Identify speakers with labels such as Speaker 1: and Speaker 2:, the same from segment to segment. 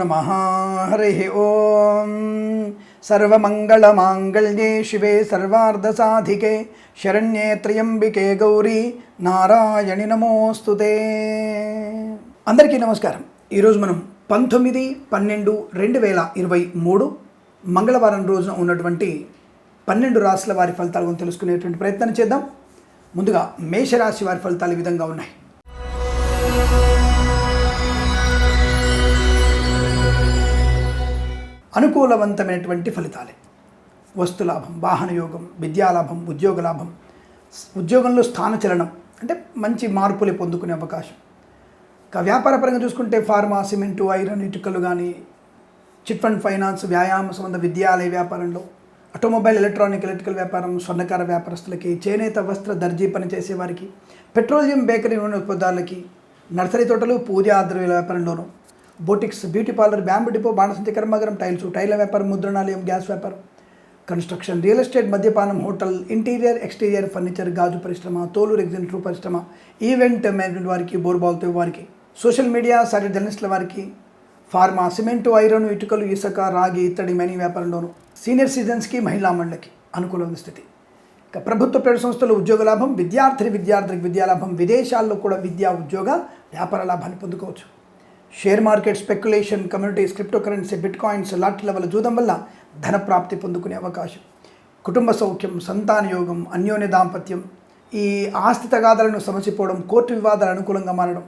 Speaker 1: నమ హరి ఓం సర్వమంగళమాంగళ్యే శివే సర్వార్ధసాధికే శరణ్యే త్రయంబికే గౌరీ నారాయణి నమోస్తుతే అందరికీ నమస్కారం. ఈరోజు మనం పంతొమ్మిది పన్నెండు రెండు వేల ఇరవై మూడు మంగళవారం రోజున ఉన్నటువంటి పన్నెండు రాశుల వారి ఫలితాల తెలుసుకునేటువంటి ప్రయత్నం చేద్దాం. ముందుగా మేషరాశి వారి ఫలితాలు ఈ విధంగా ఉన్నాయి. అనుకూలవంతమైనటువంటి ఫలితాలే. వస్తులాభం వాహనయోగం విద్యాలాభం ఉద్యోగ లాభం ఉద్యోగంలో స్థానచలనం అంటే మంచి మార్పులు పొందుకునే అవకాశం. ఇక వ్యాపారపరంగా చూసుకుంటే ఫార్మా సిమెంటు ఐరన్ ఇటుకలు కానీ చిట్ ఫండ్ ఫైనాన్స్ వ్యాయామ సంబంధ విద్యాలయ వ్యాపారంలో ఆటోమొబైల్ ఎలక్ట్రానిక్ ఎలక్ట్రికల్ వ్యాపారం స్వర్ణకార వ్యాపారస్తులకి చేనేత వస్త్ర దర్జీ పనిచేసే వారికి పెట్రోలియం బేకరీ నూనె ఉత్పత్తులకి నర్సరీ తోటలు పూజా ద్రవ్యాల వ్యాపారంలోను boutiques beauty parlour bamboo depot బాణసంతి కర్మాగారం టైల్స్ టైల వ్యాపారం ముద్రణాలయం గ్యాస్ వ్యాపారం కన్స్ట్రక్షన్ రియల్ ఎస్టేట్ మద్యపానం హోటల్ ఇంటీరియర్ ఎక్స్టీరియర్ ఫర్నిచర్ గాజు పరిశ్రమ తోలు రెగ్జిన్ ట్రూ పరిశ్రమ ఈవెంట్ మేనేజ్మెంట్ వారికి బోర్బాల్తో వారికి సోషల్ మీడియా సాటి జర్నలిస్టుల వారికి ఫార్మా సిమెంటు ఐరన్ ఇటుకలు ఇసుక రాగి ఇత్తడి మనీ వ్యాపారంలోను సీనియర్ సిటిజన్స్కి మహిళా మండలికి అనుకూలమైన స్థితి. ఇక ప్రభుత్వ ప్రైవేట్ సంస్థలు ఉద్యోగ లాభం విద్యార్థి విద్యార్థులకు విద్యాలాభం విదేశాల్లో కూడా విద్యా ఉద్యోగ వ్యాపార లాభాన్ని పొందుకోవచ్చు. Share market speculation communities crypto currency bitcoins లాంటి లెవెల్ జూదం వల్ల ధన ప్రాప్తి పొందుకునే అవకాశం. కుటుంబ సౌఖ్యం సంతాన యోగం అన్యోన్య దాంపత్యం ఈ ఆస్తి తగాదాలను సమసిపోవడం కోర్టు వివాదాలు అనుకూలంగా మారడం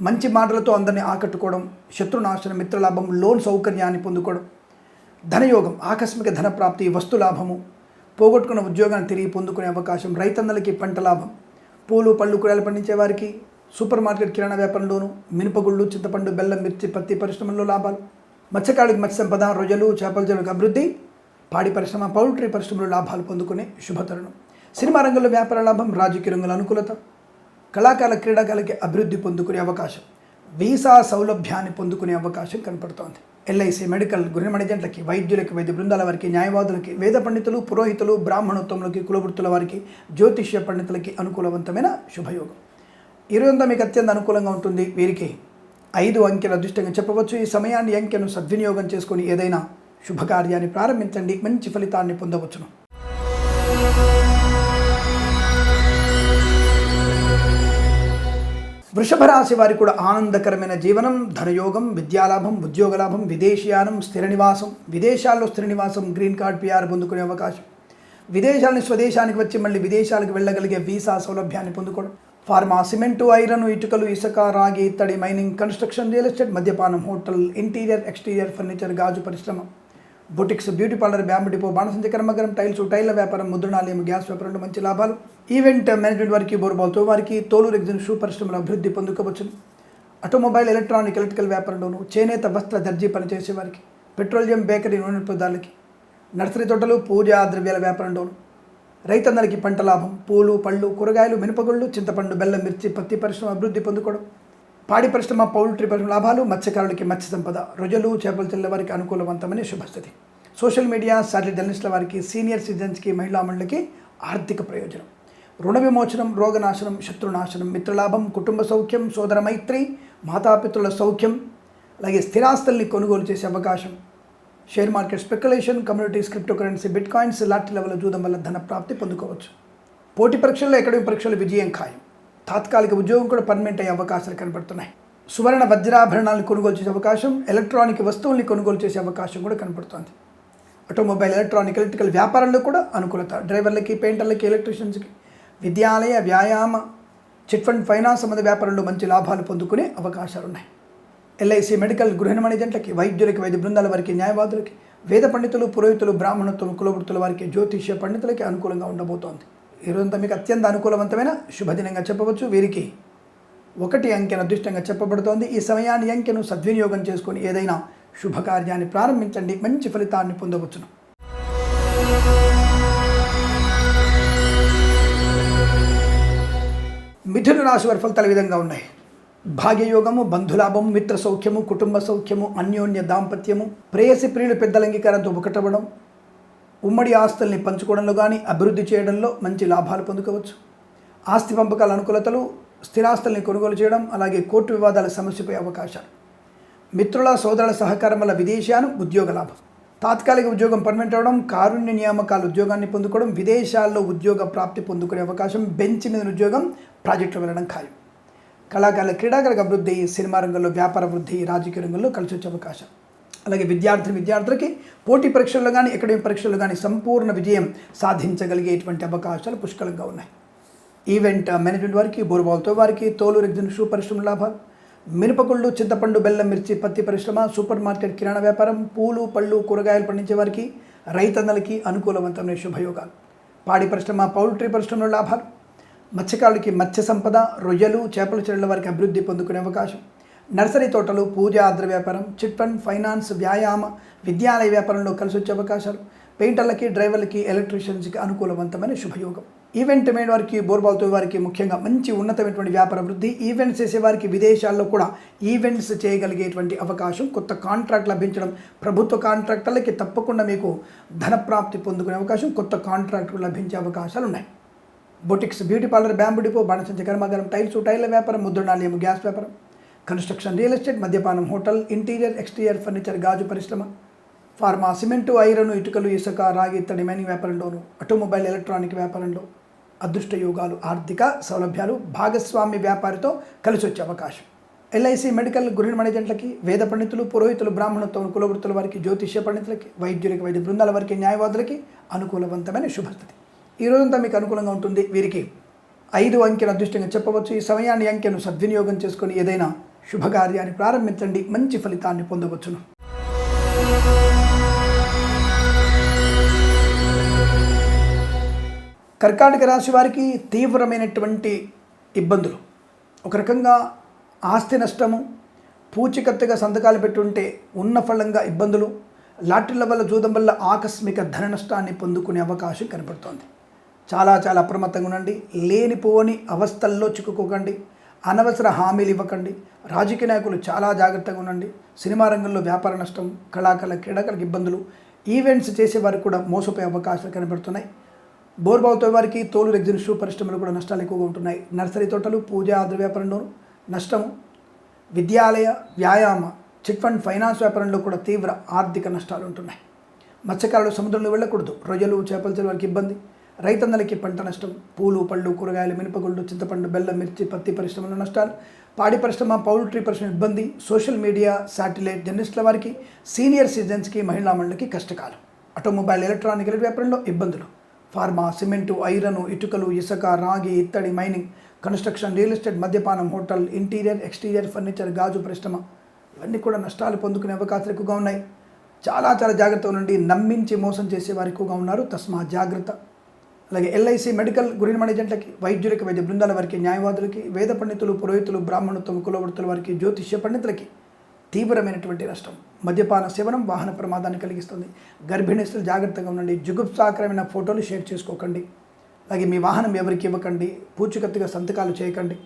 Speaker 1: మంచి మాటలతో అందరినీ ఆకట్టుకోవడం శత్రునాశనం మిత్రలాభం లోన్ సౌకర్యాన్ని పొందుకోవడం ధనయోగం ఆకస్మిక ధన ప్రాప్తి వస్తు లాభము పోగొట్టుకున్న ఉద్యోగాన్ని తిరిగి పొందుకునే అవకాశం రైతన్నలకి పంట లాభం పూలు పళ్ళు కూరలు పండించే వారికి సూపర్ మార్కెట్ కిరాణా వ్యాపారంలోను మినపగుళ్ళు చింతపండు బెల్లం మిర్చి పత్తి పరిశ్రమల్లో లాభాలు. మత్స్యకారులకు మత్స్య సంపద రొయ్యలు చేపల జలకు అభివృద్ధి పాడి పరిశ్రమ పౌల్ట్రీ పరిశ్రమలో లాభాలు పొందుకునే శుభతరుణం. సినిమా రంగంలో వ్యాపార లాభం రాజకీయ రంగంలో అనుకూలత కళాకారుల క్రీడాకారులకి అభివృద్ధి పొందుకునే అవకాశం వీసా సౌలభ్యాన్ని పొందుకునే అవకాశం కనపడుతోంది. ఎల్ఐసి మెడికల్ గృహ మణిజెంట్లకి వైద్యులకి వైద్య బృందాల వారికి న్యాయవాదులకి వేద పండితులు పురోహితులు బ్రాహ్మణోత్తములకి కులవృత్తుల వారికి జ్యోతిష్య పండితులకి అనుకూలవంతమైన శుభయోగం. ఈరోజంతా మీకు అత్యంత అనుకూలంగా ఉంటుంది వీరికి. ఐదు అంకెల అదృష్టంగా చెప్పవచ్చు. ఈ సమయాన్ని అంకెను సద్వినియోగం చేసుకొని ఏదైనా శుభకార్యాన్ని ప్రారంభించండి. మంచి ఫలితాన్ని పొందవచ్చును. వృషభ రాశి వారికి కూడా ఆనందకరమైన జీవనం ధనయోగం విద్యాలాభం ఉద్యోగలాభం విదేశీయానం స్థిర నివాసం విదేశాల్లో స్థిర నివాసం గ్రీన్ కార్డ్ పిఆర్ పొందుకునే అవకాశం. విదేశాలని స్వదేశానికి వచ్చి మళ్ళీ విదేశాలకు వెళ్ళగలిగే వీసా సౌలభ్యాన్ని పొందుకోవడం. ఫార్మా సిమెంటు ఐరన్ ఇటుకలు ఇసుక రాగి ఇత్తడి మైనింగ్ కన్స్ట్రక్షన్ రియల్ ఎస్టేట్ మద్యపానం హోటల్ ఇంటీరియర్ ఎక్స్టీరియర్ ఫర్నిచర్ గాజు పరిశ్రమ. Boutiques beauty parlour bamboo depot బాణసంచ కర్మగరం టైల్స్ టైల్ల వ్యాపారం ముద్రణాలయం గ్యాస్ వ్యాపారంలో మంచి లాభాలు. ఈవెంట్ మేనేజ్మెంట్ వారికి బోర్బాల్తో వారికి తోలు ఎగ్జిన్ షూ పరిశ్రమల అభివృద్ధి పొందుకోవచ్చును. ఆటోమొబైల్ ఎలక్ట్రానిక్ ఎలక్ట్రికల్ వ్యాపారంలోను చేనేత వస్త్ర దర్జీ పనిచేసే వారికి పెట్రోలియం బేకరీ నూనె పదార్థాలకి నర్సరీ తోటలు పూజా ద్రవ్యాల వ్యాపారంలోను రైతన్నలకి పంట లాభం. పూలు పళ్ళు కూరగాయలు మినపగుళ్ళు చింతపండు బెల్లం మిర్చి పత్తి పరిశ్రమ అభివృద్ధి పొందుకోవడం. పాడి పరిశ్రమ పౌల్ట్రీ పరిశ్రమ లాభాలు మత్స్యకారులకి మత్స్య సంపద. రొయ్యలు చేపలు తెల్ల వారికి అనుకూలవంతమైన శుభస్థితి. సోషల్ మీడియా సాటిలైట్ జర్నలిస్టుల వారికి సీనియర్ సిటిజన్స్కి మహిళా మండలికి ఆర్థిక ప్రయోజనం. రుణ విమోచనం రోగనాశనం శత్రునాశనం మిత్రలాభం కుటుంబ సౌఖ్యం సోదర మైత్రి మాతాపితృల సౌఖ్యం అలాగే స్థిరాస్తుల్ని కొనుగోలు చేసే అవకాశం. Share market speculation communities crypto currency bitcoins లాంటి లెవెల్ జూదం వల్ల ధన ప్రాప్తి పొందుకోవచ్చు. పోటీ పరీక్షల్లో అకాడమిక్ పరీక్షలు విజయం ఖాయం. తాత్కాలిక ఉద్యోగం కూడా పర్మనెంట్ అయ్యే అవకాశాలు కనబడుతున్నాయి సువర్ణ వజ్రాభరణాలను కొనుగోలు చేసే అవకాశం ఎలక్ట్రానిక్ వస్తువుల్ని కొనుగోలు చేసే అవకాశం కూడా కనబడుతోంది ఆటోమొబైల్ ఎలక్ట్రానిక్ ఎలక్ట్రికల్ వ్యాపారంలో కూడా అనుకూలత. డ్రైవర్లకి పెయింటర్లకి ఎలక్ట్రీషియన్స్కి విద్యాలయ వ్యాయామ చిట్ ఫండ్ ఫైనాన్స్ సంబంధ వ్యాపారంలో మంచి లాభాలు పొందుకునే అవకాశాలు ఉన్నాయి ఎల్ఐసి మెడికల్ గృహ మణిజెంట్లకి వైద్యులకి వైద్య బృందాల వారికి న్యాయవాదులకి వేద పండితులు పురోహితులు బ్రాహ్మణత్వం కులవృత్తుల వారికి జ్యోతిష్య పండితులకి అనుకూలంగా ఉండబోతోంది. ఈరోజంతా మీకు అత్యంత అనుకూలవంతమైన శుభదినంగా చెప్పవచ్చు. వీరికి ఒకటి అంకెను అదృష్టంగా చెప్పబడుతోంది. ఈ సమయాన్ని అంకెను సద్వినియోగం చేసుకుని ఏదైనా శుభకార్యాన్ని ప్రారంభించండి. మంచి ఫలితాన్ని పొందవచ్చును. మిథున రాశి వారి ఫలితాలు విధంగా ఉన్నాయి. భాగ్యయోగము బంధులాభము మిత్ర సౌఖ్యము కుటుంబ సౌఖ్యము అన్యోన్య దాంపత్యము ప్రేయసి ప్రియులు పెద్దల అంగీకారంతో ఒకటవ్వడం ఉమ్మడి ఆస్తుల్ని పంచుకోవడంలో కానీ అభివృద్ధి చేయడంలో మంచి లాభాలు పొందుకోవచ్చు. ఆస్తి పంపకాల అనుకూలతలు స్థిరాస్తుల్ని కొనుగోలు చేయడం అలాగే కోర్టు వివాదాల సమస్యపై అవకాశాలు. మిత్రుల సోదరుల సహకారం వల్ల విదేశాను ఉద్యోగ లాభం. తాత్కాలిక ఉద్యోగం పర్మనెంట్ అవ్వడం కారుణ్య నియామకాలు ఉద్యోగాన్ని పొందుకోవడం విదేశాల్లో ఉద్యోగ ప్రాప్తి పొందుకునే అవకాశం బెంచ్ మీద ఉద్యోగం ప్రాజెక్టులో వెళ్ళడం ఖాయం. కళాకారుల క్రీడాకారులకు అభివృద్ధి సినిమా రంగంలో వ్యాపార వృద్ధి రాజకీయ రంగంలో కలిసి వచ్చే అవకాశం. అలాగే విద్యార్థులు విద్యార్థులకి పోటీ పరీక్షల్లో కానీ అకాడమిక్ పరీక్షల్లో కానీ సంపూర్ణ విజయం సాధించగలిగేటువంటి అవకాశాలు పుష్కలంగా ఉన్నాయి. ఈవెంట్ మేనేజ్మెంట్ వారికి బోరుబాల్తో వారికి తోలు రెగ్జిన్ షూ పరిశ్రమ లాభాలు. మినపగుళ్ళు చింతపండు బెల్లం మిర్చి పత్తి పరిశ్రమ సూపర్ మార్కెట్ కిరాణా వ్యాపారం పూలు పళ్ళు కూరగాయలు పండించే వారికి రైతన్నలకి అనుకూలవంతమైన శుభయోగాలు. పాడి పరిశ్రమ పౌల్ట్రీ పరిశ్రమలో లాభాలు. మత్స్యకారులకి మత్స్య సంపద రొయ్యలు చేపల చెరువుల వారికి అభివృద్ధి పొందుకునే అవకాశం. నర్సరీ తోటలు పూజ ఆద్ర వ్యాపారం చిట్ ఫండ్ ఫైనాన్స్ వ్యాయామ విద్యాలయ వ్యాపారంలో కలిసి వచ్చే అవకాశాలు. పెయింటర్లకి డ్రైవర్లకి ఎలక్ట్రీషియన్స్కి అనుకూలవంతమైన శుభయోగం. ఈవెంట్ మేడ్ వారికి బోర్బాల్తో వారికి ముఖ్యంగా మంచి ఉన్నతమైనటువంటి వ్యాపార వృద్ధి. ఈవెంట్స్ చేసేవారికి విదేశాల్లో కూడా ఈవెంట్స్ చేయగలిగేటువంటి అవకాశం. కొత్త కాంట్రాక్ట్ లభించడం ప్రభుత్వ కాంట్రాక్టర్లకి తప్పకుండా మీకు ధనప్రాప్తి పొందుకునే అవకాశం. కొత్త కాంట్రాక్టులు లభించే అవకాశాలు ఉన్నాయి boutiques beauty parlour bamboo depot బాణసంచ కర్మాగారం టైల్స్ టైర్ల వ్యాపారం ముద్రణాలయం గ్యాస్ వ్యాపారం కన్స్ట్రక్షన్ రియల్ ఎస్టేట్ మద్యపానం హోటల్ ఇంటీరియర్ ఎక్స్టీరియర్ ఫర్నిచర్ గాజు పరిశ్రమ ఫార్మా సిమెంటు ఐరన్ ఇటుకలు ఇసుక రాగి ఇత్తడి మైనింగ్ వ్యాపారంలోను ఆటోమొబైల్ ఎలక్ట్రానిక్ వ్యాపారంలో అదృష్ట యోగాలు ఆర్థిక సౌలభ్యాలు భాగస్వామి వ్యాపారితో కలిసి వచ్చే అవకాశం. ఎల్ఐసి మెడికల్ గృహ మేనేజెంట్లకి వేద పండితులు పురోహితులు బ్రాహ్మణత్వం కులవృత్తుల వారికి జ్యోతిష్య పండితులకి వైద్యులకి వైద్య బృందాల వారికి న్యాయవాదులకి అనుకూలవంతమైన శుభస్థితి. ఈ రోజంతా మీకు అనుకూలంగా ఉంటుంది. వీరికి ఐదు అంకెను అదృష్టంగా చెప్పవచ్చు. ఈ సమయాన్ని అంకెను సద్వినియోగం చేసుకొని ఏదైనా శుభకార్యాన్ని ప్రారంభించండి. మంచి ఫలితాన్ని పొందవచ్చును. కర్కాటక రాశి వారికి తీవ్రమైనటువంటి ఇబ్బందులు. ఒక రకంగా ఆస్తి నష్టము పూచికత్తుగా సంతకాలు పెట్టుంటే ఉన్న ఫలంగా ఇబ్బందులు లాటరీల వల్ల జూదం వల్ల ఆకస్మిక ధన నష్టాన్ని పొందుకునే అవకాశం కనపడుతోంది. చాలా చాలా అప్రమత్తంగా ఉండండి. లేనిపోని అవస్థల్లో చిక్కుకోకండి. అనవసర హామీలు ఇవ్వకండి. రాజకీయ నాయకులు చాలా జాగ్రత్తగా ఉండండి. సినిమా రంగంలో వ్యాపార నష్టం కళాకారుల క్రీడాకారులకు ఇబ్బందులు ఈవెంట్స్ చేసే వారికి కూడా మోసపోయే అవకాశాలు కనబడుతున్నాయి. బోర్బావుతో వారికి తోలు రెగ్జిన్ షూ పరిశ్రమలు కూడా నష్టాలు ఎక్కువగా ఉంటున్నాయి. నర్సరీ తోటలు పూజ ఆద్ర వ్యాపారంలో నష్టము విద్యాలయ వ్యాయామ చిట్ ఫండ్ ఫైనాన్స్ వ్యాపారంలో కూడా తీవ్ర ఆర్థిక నష్టాలు ఉంటున్నాయి. మత్స్యకారులు సముద్రంలో వెళ్ళకూడదు. రొయ్యలు చేపలు చెరువు వారికి ఇబ్బంది. రైతన్నలకి పంట నష్టం పూలు పళ్ళు కూరగాయలు మినపగుళ్ళు చింతపండు బెల్లం మిర్చి పత్తి పరిశ్రమల నష్టాలు పాడి పరిశ్రమ పౌల్ట్రీ పరిశ్రమ ఇబ్బంది సోషల్ మీడియా శాటిలైట్ జర్నలిస్టుల వారికి సీనియర్ సిటిజన్స్కి మహిళా మండలికి కష్టకాలం. ఆటోమొబైల్ ఎలక్ట్రానిక్ వ్యాపారంలో ఇబ్బందులు. ఫార్మా సిమెంటు ఐరను ఇటుకలు ఇసుక రాగి ఇత్తడి మైనింగ్ కన్స్ట్రక్షన్ రియల్ ఎస్టేట్ మద్యపానం హోటల్ ఇంటీరియర్ ఎక్స్టీరియర్ ఫర్నిచర్ గాజు పరిశ్రమ ఇవన్నీ కూడా నష్టాలు పొందుకునే అవకాశాలు ఎక్కువగా ఉన్నాయి. చాలా చాలా జాగ్రత్త నుండి నమ్మించి మోసం చేసే వారు ఎక్కువగా ఉన్నారు. తస్మా జాగ్రత్త. అలాగే ఎల్ఐసి మెడికల్ గురి మేనేజెంట్లకి వైద్యులకి వైద్య బృందాల వారికి న్యాయవాదులకి వేద పండితులు పురోహితులు బ్రాహ్మణత్వం కులవృత్తుల వారికి జ్యోతిష్య పండితులకి తీవ్రమైనటువంటి నష్టం. మద్యపాన సేవనం వాహన ప్రమాదాన్ని కలిగిస్తుంది. గర్భిణీస్తులు జాగ్రత్తగా ఉండండి. జుగుప్సాకరమైన ఫోటోలు షేర్ చేసుకోకండి. అలాగే మీ వాహనం ఎవరికి ఇవ్వకండి? పూచికత్తుగా సంతకాలు చేయకండి.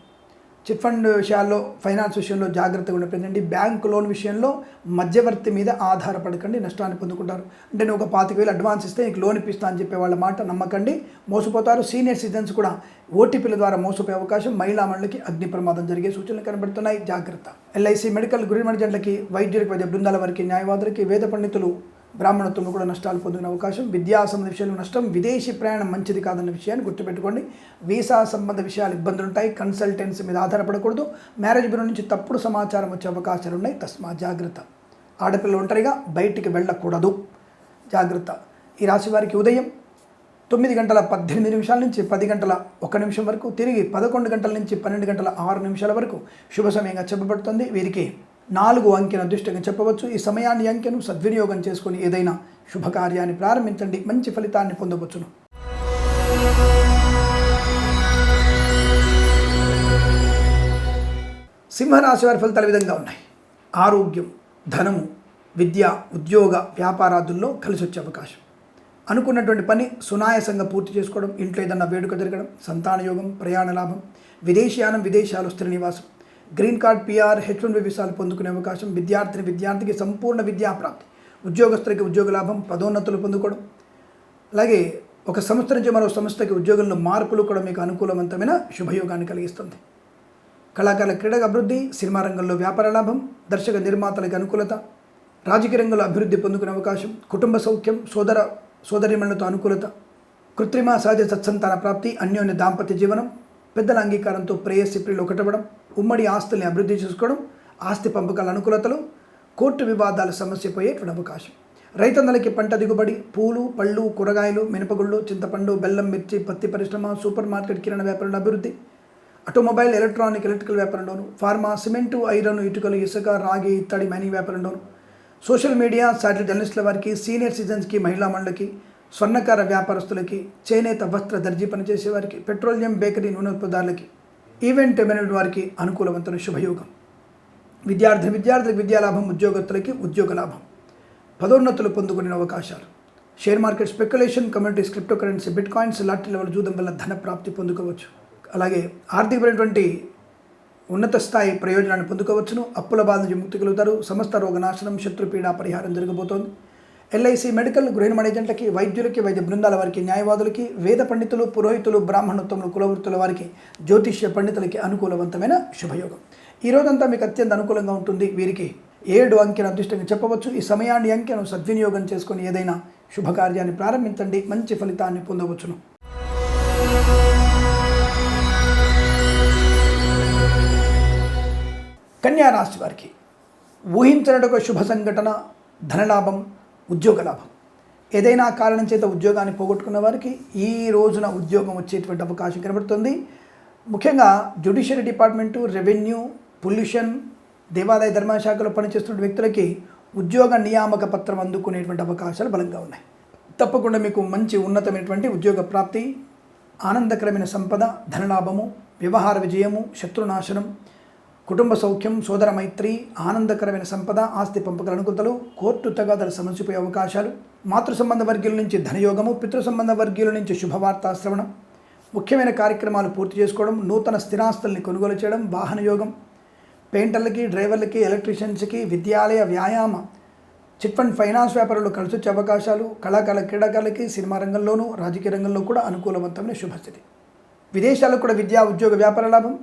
Speaker 1: చిట్ ఫండ్ విషయాల్లో ఫైనాన్స్ విషయంలో జాగ్రత్తగా ఉండిపోయిందండి బ్యాంక్ లోన్ విషయంలో మధ్యవర్తి మీద ఆధారపడకండి నష్టాన్ని పొందుకుంటారు. అంటే నేను ఒక పాతిక వేలు అడ్వాన్స్ ఇస్తే నీకు లోన్ ఇప్పిస్తా అని చెప్పే వాళ్ళ మాట నమ్మకండి. మోసపోతారు. సీనియర్ సిటిజన్స్ కూడా ఓటీపీల ద్వారా మోసపోయే అవకాశం మహిళా మండలికి అగ్ని ప్రమాదం జరిగే సూచనలు కనబడుతున్నాయి. జాగ్రత్త. ఎల్ఐసి మెడికల్ గురి మేనేజెంట్లకి వైద్యులకు వైద్య బృందాల వారికి న్యాయవాదులకి వేద పండితులు బ్రాహ్మణత్వంలో కూడా నష్టాలు పొందిన అవకాశం విద్యా సంబంధ విషయాలు నష్టం విదేశీ ప్రయాణం మంచిది కాదన్న విషయాన్ని గుర్తుపెట్టుకోండి. వీసా సంబంధ విషయాలు ఇబ్బందులు ఉంటాయి కన్సల్టెన్సీ మీద ఆధారపడకూడదు. మ్యారేజ్ బ్యూరో నుంచి తప్పుడు సమాచారం వచ్చే అవకాశాలు ఉన్నాయి. తస్మా జాగ్రత్త. ఆడపిల్లలు ఒంటరిగా బయటికి వెళ్ళకూడదు. జాగ్రత్త. ఈ రాశి వారికి ఉదయం తొమ్మిది గంటల పద్దెనిమిది నిమిషాల నుంచి పది గంటల ఒక నిమిషం వరకు తిరిగి పదకొండు గంటల నుంచి పన్నెండు గంటల ఆరు నిమిషాల వరకు శుభ సమయంగా చెప్పబడుతుంది. వీరికి నాలుగు అంకెను అదృష్టంగా చెప్పవచ్చు. ఈ సమయాన్ని అంకెను సద్వినియోగం చేసుకుని ఏదైనా శుభకార్యాన్ని ప్రారంభించండి. మంచి ఫలితాన్ని పొందవచ్చును. సింహరాశి వారి ఫలితాలు విధంగా ఉన్నాయి. ఆరోగ్యం ధనము విద్య ఉద్యోగ వ్యాపారాదుల్లో కలిసి వచ్చే అవకాశం. అనుకున్నటువంటి పని సునాయాసంగా పూర్తి చేసుకోవడం ఇంట్లో ఏదన్నా వేడుక జరగడం సంతాన యోగం ప్రయాణ లాభం విదేశీయానం విదేశాలు స్థిర నివాసం green card PR H one వీసాలు పొందుకునే అవకాశం విద్యార్థిని విద్యార్థికి సంపూర్ణ విద్యా ప్రాప్తి ఉద్యోగస్తులకి ఉద్యోగ లాభం పదోన్నతులు పొందుకోవడం. అలాగే ఒక సంస్థ నుంచి మరో సంస్థకి ఉద్యోగంలో మార్పులు కూడా మీకు అనుకూలవంతమైన శుభయోగాన్ని కలిగిస్తుంది. కళాకారుల క్రీడల అభివృద్ధి సినిమా రంగంలో వ్యాపార లాభం దర్శక నిర్మాతలకు అనుకూలత రాజకీయ రంగంలో అభివృద్ధి పొందుకునే అవకాశం కుటుంబ సౌఖ్యం సోదర సోదరిమణులతో అనుకూలత కృత్రిమ సహజ సత్సంతాన ప్రాప్తి అన్యోన్య దాంపత్య జీవనం పెద్దల అంగీకారంతో ప్రేయస్ ప్రియులు ఒకటవడం ఉమ్మడి ఆస్తుల్ని అభివృద్ధి చేసుకోవడం ఆస్తి పంపకాల అనుకూలతలు కోర్టు వివాదాల సమస్య పోయేటువంటి అవకాశం. రైతన్నలకి పంట దిగుబడి పూలు పళ్ళు కూరగాయలు మినపగుళ్ళు చింతపండు బెల్లం మిర్చి పత్తి పరిశ్రమ సూపర్ మార్కెట్ కిరణ వ్యాపారంలో అభివృద్ధి. ఆటోమొబైల్ ఎలక్ట్రానిక్ ఎలక్ట్రికల్ వ్యాపారంలోను ఫార్మా సిమెంటు ఐరన్ ఇటుకలు ఇసుక రాగి ఇత్తడి మైనింగ్ వ్యాపారంలోను. సోషల్ మీడియా శాటిలైట్ జర్నలిస్టుల వారికి సీనియర్ సిటిజన్స్కి మహిళా మండలికి స్వర్ణకార వ్యాపారస్తులకి చేనేత వస్త్ర దర్జీ పనిచేసేవారికి పెట్రోలియం బేకరీ నూనె ఈవెంట్ మేనేజ్మెంట్ వారికి అనుకూలవంతమైన శుభయోగం. విద్యార్థి విద్యార్థులకు విద్యాలాభం ఉద్యోగస్తులకి ఉద్యోగ లాభం. పదోన్నతులు పొందుకునే అవకాశాలు. Share market speculation communities crypto currency bitcoins lottery level చూడడం వల్ల ధన ప్రాప్తి పొందుకోవచ్చు. అలాగే ఆర్థికమైనటువంటి ఉన్నత స్థాయి ప్రయోజనాన్ని పొందుకోవచ్చును. అప్పుల బాధ నుంచి ముక్తి కలుగుతారు. సమస్త రోగనాశనం శత్రుపీడ పరిహారం జరగబోతోంది. ఎల్ఐసి మెడికల్ గృహిణి మేనేజెంట్లకి వైద్యులకి వైద్య బృందాల వారికి న్యాయవాదులకి వేద పండితులు పురోహితులు బ్రాహ్మణోత్తములు కులవృత్తుల వారికి జ్యోతిష్య పండితులకి అనుకూలవంతమైన శుభయోగం. ఈ రోజంతా మీకు అత్యంత అనుకూలంగా ఉంటుంది. వీరికి ఏడు అంకెను అదృష్టంగా చెప్పవచ్చు. ఈ సమయాన్ని అంకెను సద్వినియోగం చేసుకొని ఏదైనా శుభకార్యాన్ని ప్రారంభించండి. మంచి ఫలితాన్ని పొందవచ్చును. కన్యా రాశి వారికి ఊహించినటువంటి శుభ సంఘటన ధనలాభం ఉద్యోగ లాభం. ఏదైనా కారణం చేత ఉద్యోగాన్ని పోగొట్టుకున్న వారికి ఈ రోజున ఉద్యోగం వచ్చేటువంటి అవకాశం కనబడుతుంది. ముఖ్యంగా జ్యుడిషియరీ డిపార్ట్మెంటు రెవెన్యూ పొల్యూషన్ దేవాదాయ ధర్మశాఖలో పనిచేస్తున్న వ్యక్తులకి ఉద్యోగ నియామక పత్రం అందుకునేటువంటి అవకాశాలు బలంగా ఉన్నాయి. తప్పకుండా మీకు మంచి ఉన్నతమైనటువంటి ఉద్యోగ ప్రాప్తి ఆనందకరమైన సంపద ధనలాభము వ్యవహార విజయము శత్రునాశనం కుటుంబ సౌఖ్యం సోదర మైత్రి ఆనందకరమైన సంపద ఆస్తి పంపకల అనుకూలతలు కోర్టు తగాదల సమస్యపోయే అవకాశాలు మాతృ సంబంధ వర్గీయుల నుంచి ధనయోగము పితృ సంబంధ వర్గీయుల నుంచి శుభవార్తా శ్రవణం ముఖ్యమైన కార్యక్రమాలు పూర్తి చేసుకోవడం నూతన స్థిరాస్తుల్ని కొనుగోలు చేయడం వాహన యోగం పెయింటర్లకి డ్రైవర్లకి ఎలక్ట్రీషియన్స్కి విద్యాలయ వ్యాయామ చిట్ ఫండ్ ఫైనాన్స్ వ్యాపారంలో కలిసి వచ్చే అవకాశాలు కళాకారుల క్రీడాకారులకి సినిమా రంగంలోనూ రాజకీయ రంగంలో కూడా అనుకూలవంతమైన శుభస్థితి. విదేశాలకు కూడా విద్యా ఉద్యోగ వ్యాపార లాభం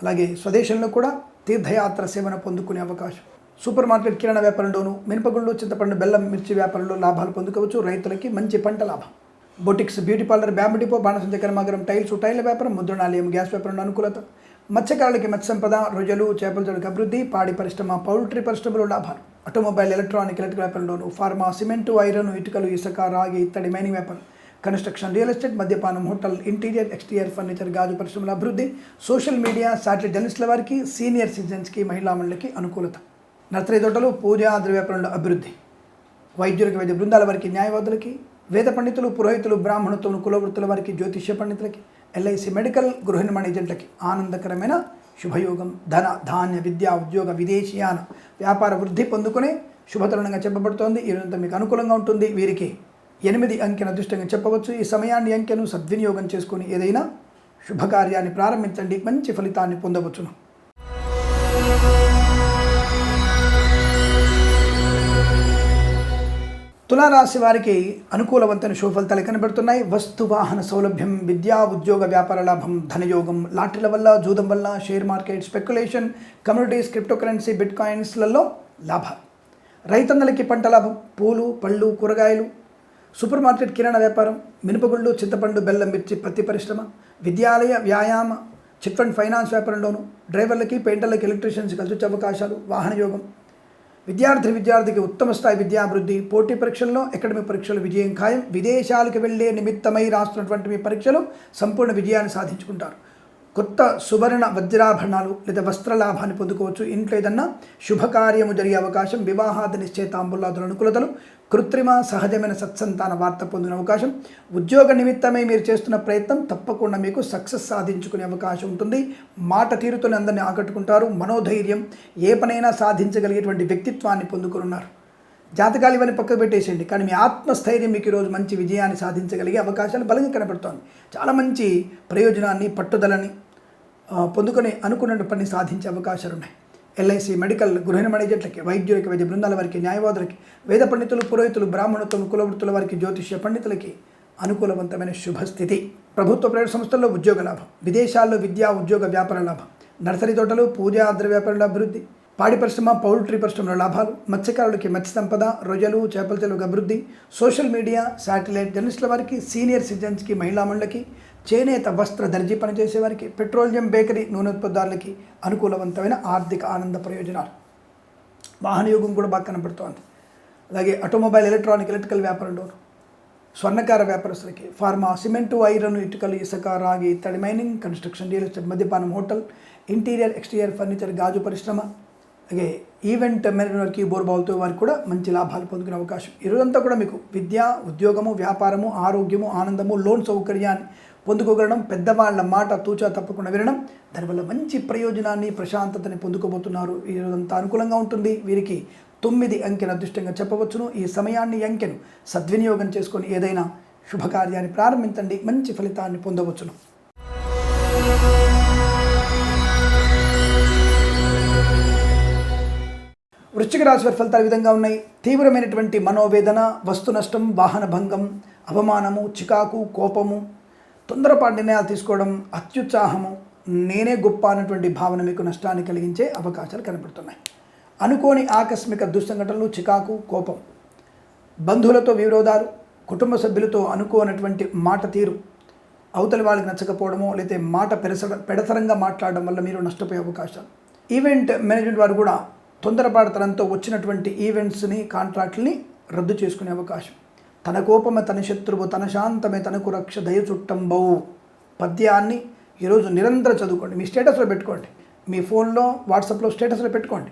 Speaker 1: అలాగే స్వదేశంలో కూడా తీర్థయాత్ర సేవన పొందుకునే అవకాశం. సూపర్ మార్కెట్ కిరాణా వ్యాపారంలోను మినపగుళ్ళు చింతపండు బెల్లం మిర్చి వ్యాపారంలో లాభాలు పొందుకోవచ్చు రైతులకి మంచి పంట లాభం. Boutiques beauty parlour bamboo depot బాణసంచ కర్మాగారం టైల్స్ టైల్ వ్యాపారం ముద్రణాలయం గ్యాస్ వ్యాపారంలో అనుకూలత. మత్స్యకారులకి మత్స్య సంపద రొయ్యలు చేపల జోడికి అభివృద్ధి పాడి పరిశ్రమ పౌల్ట్రీ పరిశ్రమలో లాభాలు. ఆటోమొబైల్ ఎలక్ట్రానిక్ ఎలక్ట్రిక్ వ్యాపారంలోను ఫార్మా సిమెంటు ఐరన్ ఇటుకలు ఇసుక రాగి ఇత్తడి మైనింగ్ వ్యాపారం. కన్స్ట్రక్షన్ రియల్ ఎస్టేట్ మద్యపానం హోటల్ ఇంటీరియర్ ఎక్స్టీరియర్ ఫర్నిచర్ గాజు పరిశ్రమల అభివృద్ధి సోషల్ మీడియా శాటిలైట్ జర్నలిస్టుల వారికి సీనియర్ సిటిజన్స్కి మహిళా మండలికి అనుకూలత. నర్సరీ తోటలు పూజా ద్రవ్యాపారంలో అభివృద్ధి. వైద్యులకి వైద్య బృందాల వారికి న్యాయవాదులకి వేద పండితులు పురోహితులు బ్రాహ్మణత్వం కులవృత్తుల వారికి జ్యోతిష్య పండితులకి ఎల్ఐసి మెడికల్ గృహ నిర్మాణ ఏజెంట్లకి ఆనందకరమైన శుభయోగం. ధన ధాన్య విద్యా ఉద్యోగ విదేశీయాన వ్యాపార వృద్ధి పొందుకునే శుభతరుణంగా చెప్పబడుతోంది. ఈ రోజంతా మీకు అనుకూలంగా ఉంటుంది. వీరికి ఎనిమిది అంకెను అదృష్టంగా చెప్పవచ్చు. ఈ సమయాన్ని అంకెను సద్వినియోగం చేసుకుని ఏదైనా శుభకార్యాన్ని ప్రారంభించండి. మంచి ఫలితాన్ని పొందవచ్చును. తులారాశి వారికి అనుకూలవంతైన శుభఫలితాలు కనబడుతున్నాయి. వస్తు వాహన సౌలభ్యం విద్యా ఉద్యోగ వ్యాపార లాభం ధనయోగం లాటరీల వల్ల జూదం వల్ల share market speculation communities crypto currency bit కాయిన్స్లలో లాభాలు. రైతన్నలకి పంట లాభం పూలు పళ్ళు కూరగాయలు సూపర్ మార్కెట్ కిరాణా వ్యాపారం మినపగుళ్ళు చింతపండు బెల్లం మిర్చి పత్తి పరిశ్రమ విద్యాలయ వ్యాయామ చిట్ ఫండ్ ఫైనాన్స్ వ్యాపారంలోను డ్రైవర్లకి పెయింటర్లకి ఎలక్ట్రీషియన్స్ కలిసి వచ్చే అవకాశాలు వాహన యోగం. విద్యార్థి విద్యార్థికి ఉత్తమ స్థాయి విద్యాభివృద్ధి పోటీ పరీక్షల్లో అకాడమిక్ పరీక్షలు విజయం ఖాయం విదేశాలకు వెళ్ళే నిమిత్తమై రాస్తున్నటువంటి మీ పరీక్షలు సంపూర్ణ విజయాన్ని సాధించుకుంటారు. కొత్త సువర్ణ వజ్రాభరణాలు లేదా వస్త్రలాభాన్ని పొందుకోవచ్చు. ఇంట్లో ఏదన్నా శుభకార్యము జరిగే అవకాశం వివాహాది నిశ్చయితాంబుల్లాదుల అనుకూలతలు కృత్రిమ సహజమైన సత్సంతాన వార్త పొందిన అవకాశం ఉద్యోగ నిమిత్తమై మీరు చేస్తున్న ప్రయత్నం తప్పకుండా మీకు సక్సెస్ సాధించుకునే అవకాశం ఉంటుంది. మాట తీరుతోనే అందరినీ ఆకట్టుకుంటారు. మనోధైర్యం ఏ పనైనా సాధించగలిగేటువంటి వ్యక్తిత్వాన్ని పొందుకున్నారు జాతకాలు ఇవన్నీ పక్కకు పెట్టేసేయండి. కానీ మీ ఆత్మస్థైర్యం మీకు ఈరోజు మంచి విజయాన్ని సాధించగలిగే అవకాశాలు బలంగా కనబడుతోంది చాలా మంచి ప్రయోజనాన్ని పట్టుదలని పొందుకొని అనుకున్న పని సాధించే అవకాశాలు ఉన్నాయి. ఎల్ఐసి మెడికల్ గృహ మేనేజర్లకి వైద్యులకి వైద్య బృందాల వారికి న్యాయవాదులకి వేద పండితులు పురోహితులు బ్రాహ్మణత్వం కులవృత్తుల వారికి జ్యోతిష్య పండితులకి అనుకూలవంతమైన శుభస్థితి. ప్రభుత్వ ప్రైవేట్ సంస్థల్లో ఉద్యోగ లాభం. విదేశాల్లో విద్యా ఉద్యోగ వ్యాపార లాభం. నర్సరీ తోటలు పూజా ఆద్ర వ్యాపారంలో అభివృద్ధి. పాడి పరిశ్రమ పౌల్ట్రీ పరిశ్రమలో లాభాలు. మత్స్యకారులకి మత్స్య సంపద రొయ్యలు చేపల చెరువుకు అభివృద్ధి. సోషల్ మీడియా శాటిలైట్ జర్నలిస్టుల వారికి సీనియర్ సిటిజన్స్కి మహిళా మండలకి చేనేత వస్త్ర దర్జీ పనిచేసేవారికి పెట్రోలియం బేకరీ నూనె ఉత్పత్తుదారులకి అనుకూలవంతమైన ఆర్థిక ఆనంద ప్రయోజనాలు. వాహనయోగం కూడా బాగా కనపడుతోంది అలాగే ఆటోమొబైల్ ఎలక్ట్రానిక్ ఎలక్ట్రికల్ వ్యాపారంలో స్వర్ణకార వ్యాపారస్తులకి ఫార్మా సిమెంటు ఐరన్ ఇటుకలు ఇసుక రాగి ఇత్తడి మైనింగ్ కన్స్ట్రక్షన్ రియల్ ఎస్టేట్ మద్యపానం హోటల్ ఇంటీరియర్ ఎక్స్టీరియర్ ఫర్నిచర్ గాజు పరిశ్రమ అలాగే ఈవెంట్ మేనేజ్మెంట్కి బోర్బావులతో వారికి కూడా మంచి లాభాలు పొందుకునే అవకాశం. ఈరోజంతా కూడా మీకు విద్య ఉద్యోగము వ్యాపారము ఆరోగ్యము ఆనందము లోన్ సౌకర్యాన్ని పొందుకోగలడం పెద్దవాళ్ళ మాట తూచా తప్పకుండా వినడం దానివల్ల మంచి ప్రయోజనాన్ని ప్రశాంతతని పొందుకోబోతున్నారు. ఈ రోజంతా అనుకూలంగా ఉంటుంది. వీరికి తొమ్మిది అంకెను అదృష్టంగా చెప్పవచ్చును. ఈ సమయాన్ని అంకెను సద్వినియోగం చేసుకొని ఏదైనా శుభకార్యాన్ని ప్రారంభించండి. మంచి ఫలితాన్ని పొందవచ్చును. వృశ్చిక రాశి వారి ఫలితాలు విధంగా ఉన్నాయి. తీవ్రమైనటువంటి మనోవేదన వస్తు నష్టం వాహన భంగం అవమానము చికాకు కోపము తొందరపాటు నిర్ణయాలు తీసుకోవడం అత్యుత్సాహము. నేనే గొప్ప అన్నటువంటి భావన మీకు నష్టాన్ని కలిగించే అవకాశాలు కనపడుతున్నాయి. అనుకోని ఆకస్మిక దుస్సంఘటనలు చికాకు కోపం. బంధువులతో విరోధాలు కుటుంబ సభ్యులతో అనుకోనటువంటి మాట తీరు. అవతలి వాళ్ళకి నచ్చకపోవడమో లేకపోతే మాట పెరస పెడతరంగా మాట్లాడడం వల్ల మీరు నష్టపోయే అవకాశాలు. ఈవెంట్ మేనేజ్మెంట్ వారు కూడా తొందరపాటుతనంతో వచ్చినటువంటి ఈవెంట్స్ని కాంట్రాక్ట్ని రద్దు చేసుకునే అవకాశం. తన కోపమే తన శత్రువు తన శాంతమే తనకు రక్ష దయ చుట్టంబవు పద్యాన్ని ఈరోజు నిరంతరం చదువుకోండి. మీ స్టేటస్లో పెట్టుకోండి. మీ ఫోన్లో వాట్సాప్లో స్టేటస్లో పెట్టుకోండి.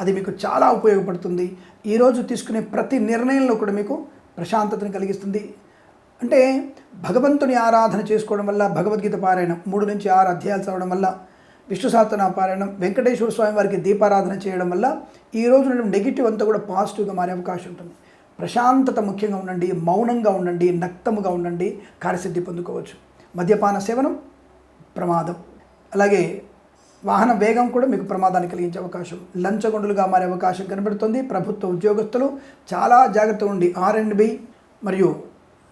Speaker 1: అది మీకు చాలా ఉపయోగపడుతుంది. ఈరోజు తీసుకునే ప్రతి నిర్ణయంలో కూడా మీకు ప్రశాంతతను కలిగిస్తుంది. అంటే భగవంతుని ఆరాధన చేసుకోవడం వల్ల భగవద్గీత పారాయణం మూడు నుంచి ఆరు అధ్యాయాలు చదవడం వల్ల విష్ణు సహస్రనామ పారాయణం వెంకటేశ్వర స్వామి వారికి దీపారాధన చేయడం వల్ల ఈ రోజు నెగిటివ్ అంతా కూడా పాజిటివ్గా మారే అవకాశం ఉంటుంది. ప్రశాంతత ముఖ్యంగా ఉండండి మౌనంగా ఉండండి నక్తముగా ఉండండి కార్యసిద్ధి పొందుకోవచ్చు. మద్యపాన సేవనం ప్రమాదం. అలాగే వాహన వేగం కూడా మీకు ప్రమాదాన్ని కలిగించే అవకాశం. లంచగొండులుగా మారే అవకాశం కనబడుతుంది. ప్రభుత్వ ఉద్యోగస్తులు చాలా జాగ్రత్తగా ఉండి ఆర్ అండ్ బి మరియు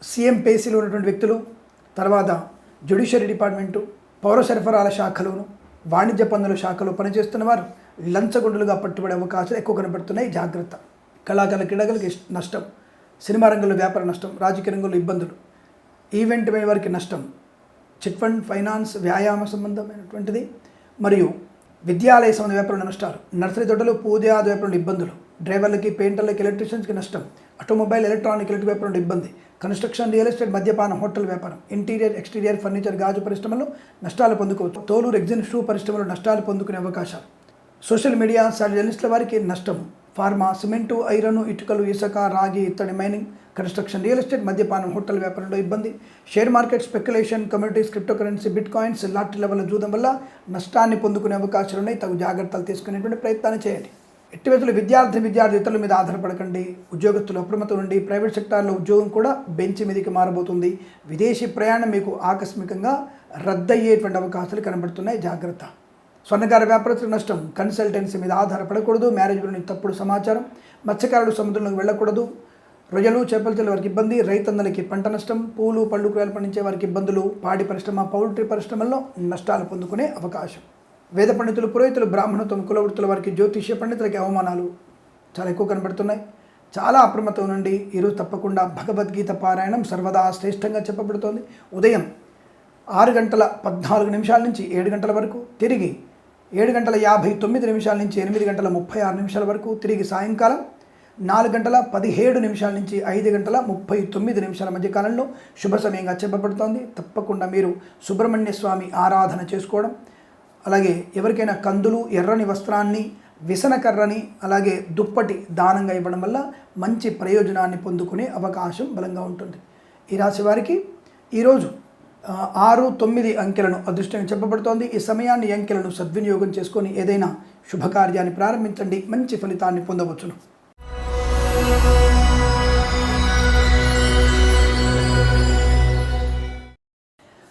Speaker 1: సీఎం పేసీలో ఉన్నటువంటి వ్యక్తులు తర్వాత జ్యుడిషియరీ డిపార్ట్మెంటు పౌర సరఫరాల శాఖలోను వాణిజ్య పన్నుల శాఖలో పనిచేస్తున్న వారు లంచగొండులుగా పట్టుబడే అవకాశాలు ఎక్కువ కనబడుతున్నాయి. జాగ్రత్త. కళాకారుల క్రీడలకు నష్టం సినిమా రంగంలో వ్యాపార నష్టం రాజకీయ రంగంలో ఇబ్బందులు ఈవెంట్ వారికి నష్టం చిట్ ఫండ్ ఫైనాన్స్ వ్యాయామ సంబంధమైనటువంటిది మరియు విద్యాలయ సంబంధ వ్యాపారంలో నష్టాలు నర్సరీ తోటలు పూజాది వ్యాపారంలో ఇబ్బందులు డ్రైవర్లకి పెయింటర్లకి ఎలక్ట్రీషియన్స్కి నష్టం ఆటోమొబైల్ ఎలక్ట్రానిక్ ఎలక్ట్రిక్ వ్యాపారంలో ఇబ్బంది కన్స్ట్రక్షన్ రియల్ ఎస్టేట్ మద్యపాన హోటల్ వ్యాపారం ఇంటీరియర్ ఎక్స్టీరియర్ ఫర్నిచర్ గాజు పరిశ్రమలో నష్టాలు పొందుకోవచ్చు. తోలు రెగ్జిన్ షూ పరిశ్రమలో నష్టాలు పొందుకునే అవకాశాలు. సోషల్ మీడియా జర్నలిస్టుల వారికి నష్టం ఫార్మా సిమెంటు ఐరన్ ఇటుకలు ఇసుక రాగి ఇత్తడి మైనింగ్ కన్స్ట్రక్షన్ రియల్ ఎస్టేట్ మద్యపానం హోటల్ వ్యాపారంలో ఇబ్బంది. Share market speculation communities crypto currency bitcoins lottery level జూదం వల్ల నష్టాన్ని పొందుకునే అవకాశాలు ఉన్నాయి. తగు జాగ్రత్తలు తీసుకునేటువంటి ప్రయత్నాన్ని చేయండి. ఎట్టి విధులు విద్యార్థి విద్యార్థి ఇతరుల మీద ఆధారపడకండి. ఉద్యోగస్తులు అప్రమత్తం నుండి ప్రైవేట్ సెక్టార్లో ఉద్యోగం కూడా బెంచ్ మీదకి మారబోతుంది. విదేశీ ప్రయాణం మీకు ఆకస్మికంగా రద్దయ్యేటువంటి అవకాశాలు కనబడుతున్నాయి. జాగ్రత్త. స్వర్ణకార వ్యాపారస్తులకు నష్టం కన్సల్టెన్సీ మీద ఆధారపడకూడదు మ్యారేజ్ గురించి తప్పుడు సమాచారం మత్స్యకారులు సముద్రంలోకి వెళ్ళకూడదు రొయ్యలు చేపలు చెల్లి వారికి ఇబ్బంది రైతన్నలకి పంట నష్టం పూలు పళ్ళు కూరలు పండించే వారికి ఇబ్బందులు పాడి పరిశ్రమ పౌల్ట్రీ పరిశ్రమల్లో నష్టాలు పొందుకునే అవకాశం. వేద పండితులు పురోహితులు బ్రాహ్మణత్వం కులవృత్తుల వారికి జ్యోతిష్య పండితులకి అవమానాలు చాలా ఎక్కువ కనబడుతున్నాయి. చాలా అప్రమత్తం నుండి ఈరోజు తప్పకుండా భగవద్గీత పారాయణం సర్వదా శ్రేష్టంగా చెప్పబడుతోంది. ఉదయం ఆరు గంటల పద్నాలుగు నిమిషాల నుంచి ఏడు గంటల వరకు తిరిగి ఏడు గంటల యాభై తొమ్మిది నిమిషాల నుంచి ఎనిమిది గంటల ముప్పై ఆరు నిమిషాల వరకు తిరిగి సాయంకాలం నాలుగు గంటల పదిహేడు నిమిషాల నుంచి ఐదు గంటల ముప్పై తొమ్మిది నిమిషాల మధ్య కాలంలో శుభ సమయంగా చెప్పబడుతోంది. తప్పకుండా మీరు సుబ్రహ్మణ్య స్వామి ఆరాధన చేసుకోవడం అలాగే ఎవరికైనా కందులు ఎర్రని వస్త్రాన్ని విసనకర్రని అలాగే దుప్పటి దానంగా ఇవ్వడం వల్ల మంచి ప్రయోజనాన్ని పొందుకునే అవకాశం బలంగా ఉంటుంది. ఈ రాశి వారికి ఈరోజు ఆరు తొమ్మిది అంకెలను అదృష్టంగా చెప్పబడుతోంది. ఈ సమయాన్ని అంకెలను సద్వినియోగం చేసుకొని ఏదైనా శుభకార్యాన్ని ప్రారంభించండి. మంచి ఫలితాన్ని పొందవచ్చును.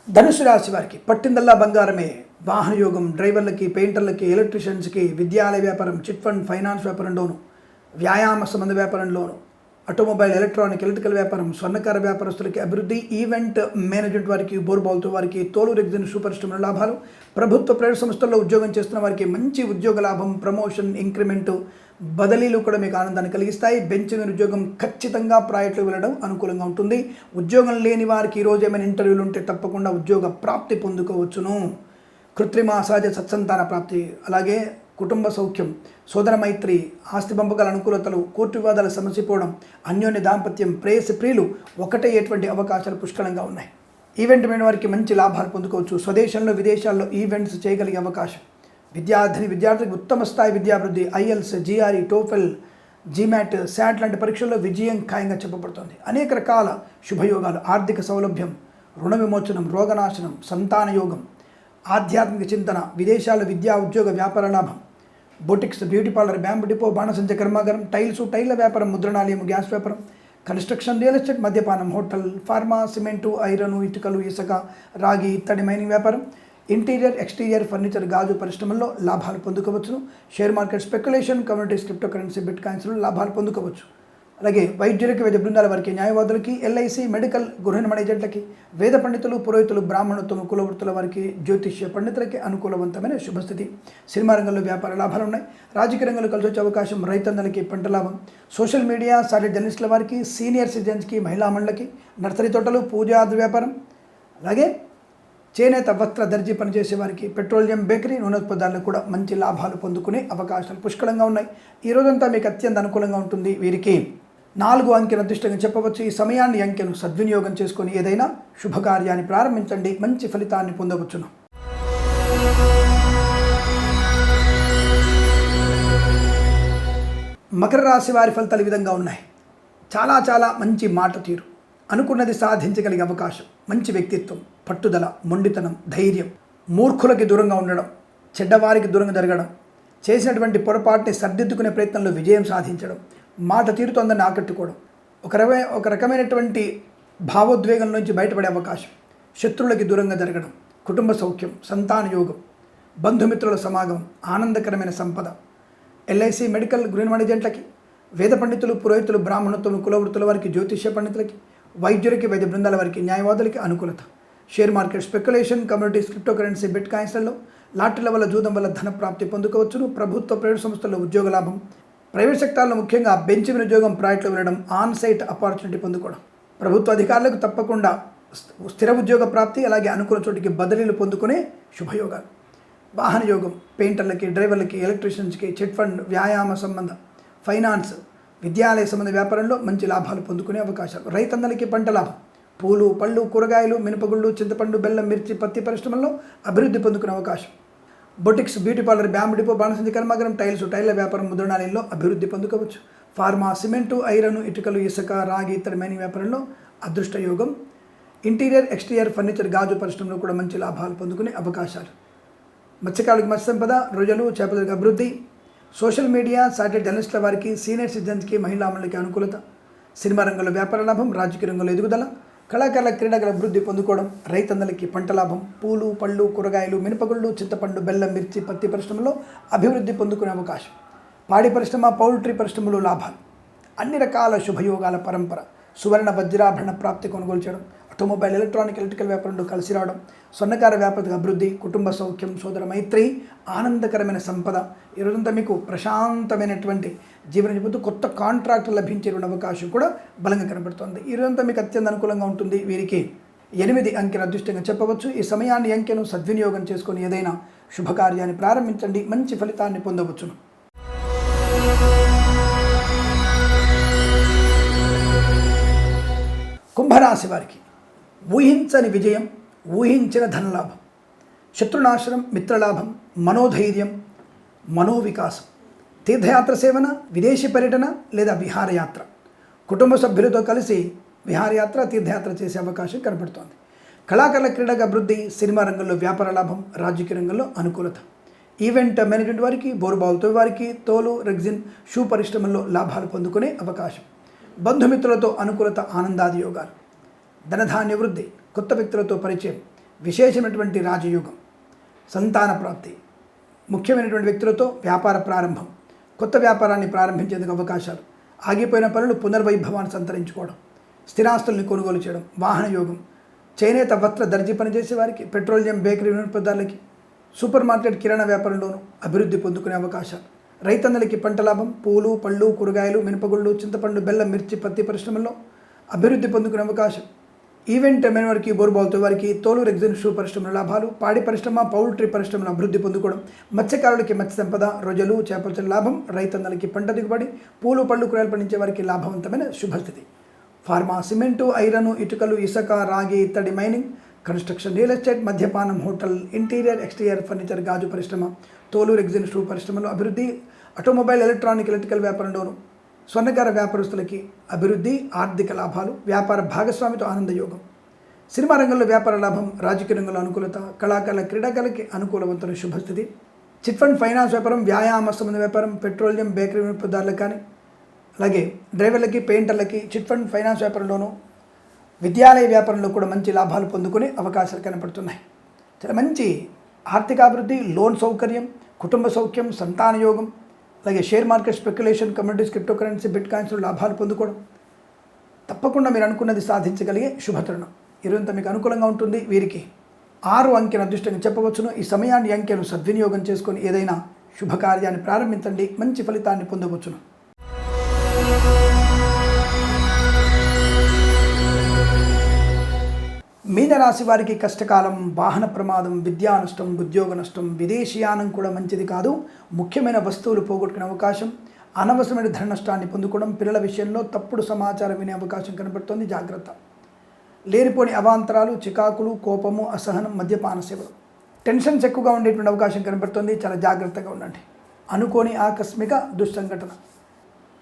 Speaker 1: ధనుసు రాశి వారికి పట్టిందల్లా బంగారమే. వాహన యోగం డ్రైవర్లకి పెయింటర్లకి ఎలక్ట్రీషియన్స్కి విద్యాలయ వ్యాపారం చిట్ ఫండ్ ఫైనాన్స్ వ్యాపారంలోను వ్యాయామ సంబంధ వ్యాపారంలోను ఆటోమొబైల్ ఎలక్ట్రానిక్ ఎలక్ట్రికల్ వ్యాపారం స్వర్ణకార వ్యాపారస్తులకి అభివృద్ధి ఈవెంట్ మేనేజ్మెంట్ వారికి బోర్బాల్తో వారికి తోలు రెగ్జిన్ సూపర్ స్టమ్ల లాభాలు ప్రభుత్వ ప్రైవేట్ సంస్థల్లో ఉద్యోగం చేస్తున్న వారికి మంచి ఉద్యోగ లాభం ప్రమోషన్ ఇంక్రిమెంట్ బదిలీలు కూడా మీకు ఆనందాన్ని కలిగిస్తాయి. బెంచ్ మీద ఉద్యోగం ఖచ్చితంగా ప్రాయట్లు వెళ్ళడం అనుకూలంగా ఉంటుంది. ఉద్యోగం లేని వారికి ఈరోజు ఏమైనా ఇంటర్వ్యూలు ఉంటే తప్పకుండా ఉద్యోగ ప్రాప్తి పొందుకోవచ్చును. కృత్రిమ సహజ సత్సంతాన ప్రాప్తి. అలాగే కుటుంబ సౌఖ్యం సోదర మైత్రి ఆస్తి పంపకాల అనుకూలతలు కోర్టు వివాదాలు సమసిపోవడం అన్యోన్య దాంపత్యం ప్రేయసి ప్రియులు ఒకటే ఎటువంటి అవకాశాలు పుష్కలంగా ఉన్నాయి. ఈవెంట్ మీద వారికి మంచి లాభాలు పొందుకోవచ్చు. స్వదేశంలో విదేశాల్లో ఈవెంట్స్ చేయగలిగే అవకాశం. విద్యార్థిని విద్యార్థికి ఉత్తమ స్థాయి విద్యాభివృద్ధి IELTS GRE TOEFL GMAT SAT లాంటి పరీక్షల్లో విజయం ఖాయంగా చెప్పబడుతోంది. అనేక రకాల శుభయోగాలు ఆర్థిక సౌలభ్యం రుణ విమోచనం రోగనాశనం సంతాన యోగం ఆధ్యాత్మిక చింతన విదేశాల విద్యా ఉద్యోగ వ్యాపార లాభం boutiques beauty parlour bamboo depot బాణసంచ కర్మాగారం టైల్స్ టైల్ల వ్యాపారం ముద్రణాలయం గ్యాస్ వ్యాపారం కన్స్ట్రక్షన్ రియల్ ఎస్టేట్ మద్యపానం హోటల్ ఫార్మా సిమెంటు ఐరన్ ఇటుకలు ఇసుక రాగి ఇత్తడి మైనింగ్ వ్యాపారం. ఇంటీరియర్ ఎక్స్టీరియర్ ఫర్నిచర్ గాజు పరిశ్రమల్లో లాభాలు పొందుకోవచ్చును share market speculation communities crypto currency bit కాయిన్స్లో లాభాలు పొందుకోవచ్చు. అలాగే వైద్యులకి వైద్య బృందాల వారికి న్యాయవాదులకి ఎల్ఐసి మెడికల్ గృహ నిర్మాణ ఏజెంట్లకి వేద పండితులు పురోహితులు బ్రాహ్మణత్వం కులవృత్తుల వారికి జ్యోతిష్య పండితులకి అనుకూలవంతమైన శుభస్థితి. సినిమా రంగంలో వ్యాపార లాభాలు ఉన్నాయి. రాజకీయ రంగంలో కలిసి వచ్చే అవకాశం రైతన్నలకి పంట లాభం. సోషల్ మీడియా సాటిలైట్ జర్నలిస్టుల వారికి సీనియర్ సిటిజన్స్కి మహిళా మండలకి నర్సరీ తోటలు పూజాది వ్యాపారం. అలాగే చేనేత వస్త్ర దర్జీ పనిచేసే వారికి పెట్రోలియం బేకరీ నూనె ఉత్పత్తులను కూడా మంచి లాభాలు పొందుకునే అవకాశాలు పుష్కలంగా ఉన్నాయి. ఈ రోజంతా మీకు అత్యంత అనుకూలంగా ఉంటుంది వీరికి. నాలుగు అంకెను అదృష్టంగా చెప్పవచ్చు. ఈ సమయాన్ని అంకెను సద్వినియోగం చేసుకొని ఏదైనా శుభకార్యాన్ని ప్రారంభించండి. మంచి ఫలితాన్ని పొందవచ్చును. మకర రాశి వారి ఫలితాలు ఈ విధంగా ఉన్నాయి. చాలా చాలా మంచి మాట తీరు. అనుకున్నది సాధించగలిగే అవకాశం. మంచి వ్యక్తిత్వం పట్టుదల మొండితనం ధైర్యం మూర్ఖులకి దూరంగా ఉండడం చెడ్డవారికి దూరంగా జరగడం చేసినటువంటి పొరపాటుని సర్దిద్దుకునే ప్రయత్నంలో విజయం సాధించడం మాట తీరుతో అందరిని ఆకట్టుకోవడం. ఒక రకమైన ఒక రకమైనటువంటి భావోద్వేగం నుంచి బయటపడే అవకాశం. శత్రువులకి దూరంగా జరగడం. కుటుంబ సౌఖ్యం సంతాన యోగం బంధుమిత్రుల సమాగమం ఆనందకరమైన సంపద. ఎల్ఐసి మెడికల్ గృహ ఏజెంట్లకి వేద పండితులు పురోహితులు బ్రాహ్మణత్వం కులవృత్తుల వారికి జ్యోతిష్య పండితులకి వైద్యులకి వైద్య బృందాల వారికి న్యాయవాదులకి అనుకూలత. Share market speculation communities crypto currency bit కాయిన్స్లలో లాటరీల వల్ల జూదం వల్ల ధన ప్రాప్తి పొందుకోవచ్చును. ప్రభుత్వ ప్రైవేట్ సంస్థల్లో ఉద్యోగ లాభం ప్రైవేట్ సెక్టార్లో ముఖ్యంగా బెంచ్ వినియోగం ఉద్యోగం ప్రాజెక్టులో వెళ్ళడం ఆన్ సైట్ ఆపర్చునిటీ పొందుకోవడం. ప్రభుత్వ అధికారులకు తప్పకుండా స్థిర ఉద్యోగ ప్రాప్తి అలాగే అనుకున్న చోటికి బదిలీలు పొందుకునే శుభయోగాలు. వాహన యోగం పెయింటర్లకి డ్రైవర్లకి ఎలక్ట్రీషియన్స్కి చిట్ ఫండ్ వ్యాయామ సంబంధ ఫైనాన్స్ విద్యాలయ సంబంధ వ్యాపారంలో మంచి లాభాలు పొందుకునే అవకాశాలు. రైతన్నలకి పంట లాభం. పూలు పళ్ళు కూరగాయలు మినపగుళ్ళు చింతపండు బెల్లం మిర్చి పత్తి పరిశ్రమల్లో అభివృద్ధి పొందుకునే అవకాశం. Boutiques beauty parlour bamboo depot బాణసంచి కర్మాగారం టైల్స్ టైల్ల వ్యాపారం ముద్రణాలయంలో అభివృద్ధి పొందుకోవచ్చు. ఫార్మా సిమెంటు ఐరన్ ఇటుకలు ఇసుక రాగి ఇతర మైనింగ్ వ్యాపారంలో అదృష్ట యోగం. ఇంటీరియర్ ఎక్స్టీరియర్ ఫర్నిచర్ గాజు పరిశ్రమలో కూడా మంచి లాభాలు పొందుకునే అవకాశాలు. మత్స్యకారులకు మత్స్య సంపద రొయ్యలు చేపలకు అభివృద్ధి. సోషల్ మీడియా సాటిలైట్ జర్నలిస్టుల వారికి సీనియర్ సిటిజన్స్కి మహిళా అమలుకి అనుకూలత. సినిమా రంగంలో వ్యాపార లాభం రాజకీయ రంగంలో ఎదుగుదల. కళాకారుల క్రీడల అభివృద్ధి పొందుకోవడం రైతన్నలకి పంట లాభం పూలు పళ్ళు కూరగాయలు మినపగుళ్ళు చింతపండు బెల్లం మిర్చి పత్తి పరిశ్రమలో అభివృద్ధి పొందుకునే అవకాశం. పాడి పరిశ్రమ పౌల్ట్రీ పరిశ్రమలో లాభాలు. అన్ని రకాల శుభయోగాల పరంపర. సువర్ణ వజ్రాభరణ ప్రాప్తి కొనుగోలు చేయడం ఆటోమొబైల్ ఎలక్ట్రానిక్ ఎలక్ట్రికల్ వ్యాపారంలో కలిసి రావడం స్వర్ణకార వ్యాపార అభివృద్ధి కుటుంబ సౌఖ్యం సోదర మైత్రి ఆనందకరమైన సంపద. ఈరోజంతా మీకు ప్రశాంతమైనటువంటి జీవనం చెబుతూ కొత్త కాంట్రాక్ట్ లభించే అవకాశం కూడా బలంగా కనబడుతుంది. ఈ రోజంతా మీకు అత్యంత అనుకూలంగా ఉంటుంది. వీరికి ఎనిమిది అంకెను అదృష్టంగా చెప్పవచ్చు. ఈ సమయాన్ని అంకెను సద్వినియోగం చేసుకొని ఏదైనా శుభకార్యాన్ని ప్రారంభించండి. మంచి ఫలితాన్ని పొందవచ్చును. కుంభరాశి వారికి ఊహించని విజయం ఊహించిన ధనలాభం శత్రునాశనం మిత్రలాభం మనోధైర్యం మనోవికాసం. తీర్థయాత్ర సేవన విదేశీ పర్యటన లేదా విహారయాత్ర. కుటుంబ సభ్యులతో కలిసి విహారయాత్ర తీర్థయాత్ర చేసే అవకాశం కనబడుతోంది కళాకారుల క్రీడగా అభివృద్ధి సినిమా రంగంలో వ్యాపార లాభం రాజకీయ రంగంలో అనుకూలత. ఈవెంట్ మేనేజ్మెంట్ వారికి బోరుబావులతో వారికి తోలు రెగ్జిన్ షూ పరిశ్రమల్లో లాభాలు పొందుకునే అవకాశం. బంధుమిత్రులతో అనుకూలత ఆనందాది యోగాలు. ధనధాన్య వృద్ధి కొత్త వ్యక్తులతో పరిచయం విశేషమైనటువంటి రాజయోగం. సంతాన ప్రాప్తి. ముఖ్యమైనటువంటి వ్యక్తులతో వ్యాపార ప్రారంభం. కొత్త వ్యాపారాన్ని ప్రారంభించేందుకు అవకాశాలు. ఆగిపోయిన పనులు పునర్వైభవాన్ని సంతరించుకోవడం స్థిరాస్తుల్ని కొనుగోలు చేయడం వాహన యోగం చేనేత వస్త్ర దర్జీ పనిచేసే వారికి పెట్రోలియం బేకరీ వినియోగదారులకి సూపర్ మార్కెట్ కిరాణా వ్యాపారంలోనూ అభివృద్ధి పొందుకునే అవకాశాలు. రైతన్నలకి పంట లాభం పూలు పళ్ళు కూరగాయలు మినపగుళ్ళు చింతపండు బెల్లం మిర్చి పత్తి పరిశ్రమల్లో అభివృద్ధి పొందుకునే అవకాశం. ఈవెంట్ మెన్ వారికి బోర్బాల్తో వారికి తోలు రెగ్జిన్ షూ పరిశ్రమల లాభాలు పాడి పరిశ్రమ పౌల్ట్రీ పరిశ్రమల అభివృద్ధి పొందుకోవడం మత్స్యకారులకి మత్స్య సంపద రొజలు చేపల లాభం రైతన్నలకి పంట దిగుబడి పూలు పళ్ళు కూరగాయలు పండించే వారికి లాభవంతమైన శుభస్థితి. ఫార్మా సిమెంటు ఐరను ఇటుకలు ఇసుక రాగి ఇత్తడి మైనింగ్ కన్స్ట్రక్షన్ రియల్ ఎస్టేట్ మద్యపానం హోటల్ ఇంటీరియర్ ఎక్స్టీరియర్ ఫర్నిచర్ గాజు పరిశ్రమ తోలు రెగ్జిన్ షూ పరిశ్రమలు అభివృద్ధి ఆటోమొబైల్ ఎలక్ట్రానిక్ ఎలక్ట్రికల్ వ్యాపారంలోను స్వర్ణకార వ్యాపారస్తులకి అభివృద్ధి ఆర్థిక లాభాలు వ్యాపార భాగస్వామితో ఆనందయోగం సినిమా రంగంలో వ్యాపార లాభం రాజకీయ రంగంలో అనుకూలత కళాకారుల క్రీడాకారులకి అనుకూలవంతుల శుభస్థితి. చిట్ ఫండ్ ఫైనాన్స్ వ్యాపారం వ్యాయామ సంబంధ వ్యాపారం పెట్రోలియం బేకరీ వినియోగదారులకు కానీ అలాగే డ్రైవర్లకి పెయింటర్లకి చిట్ ఫండ్ ఫైనాన్స్ వ్యాపారంలోనూ విద్యాలయ వ్యాపారంలో కూడా మంచి లాభాలు పొందుకునే అవకాశాలు కనపడుతున్నాయి చాలా మంచి ఆర్థికాభివృద్ధి లోన్ సౌకర్యం కుటుంబ సౌఖ్యం సంతాన యోగం అలాగే share market speculation communities crypto currency bit కాయిన్స్లో లాభాలు పొందుకోవడం. తప్పకుండా మీరు అనుకున్నది సాధించగలిగే శుభతరుణం. ఇరువంత మీకు అనుకూలంగా ఉంటుంది. వీరికి ఆరు అంకెను అదృష్టంగా చెప్పవచ్చును. ఈ సమయాన్ని అంకెను సద్వినియోగం చేసుకొని ఏదైనా శుభకార్యాన్ని ప్రారంభించండి. మంచి ఫలితాన్ని పొందవచ్చును. మీనరాశి వారికి కష్టకాలం వాహన ప్రమాదం విద్యా నష్టం ఉద్యోగ నష్టం విదేశీయానం కూడా మంచిది కాదు. ముఖ్యమైన వస్తువులు పోగొట్టుకునే అవకాశం అనవసరమైన ధన నష్టాన్ని పొందుకోవడం పిల్లల విషయంలో తప్పుడు సమాచారం వినే అవకాశం కనబడుతోంది. జాగ్రత్త. లేనిపోని అవాంతరాలు చికాకులు కోపము అసహనం మద్యపాన సేవలు. టెన్షన్స్ ఎక్కువగా ఉండేటువంటి అవకాశం కనబడుతుంది. చాలా జాగ్రత్తగా ఉండండి. అనుకోని ఆకస్మిక దుస్సంఘటన.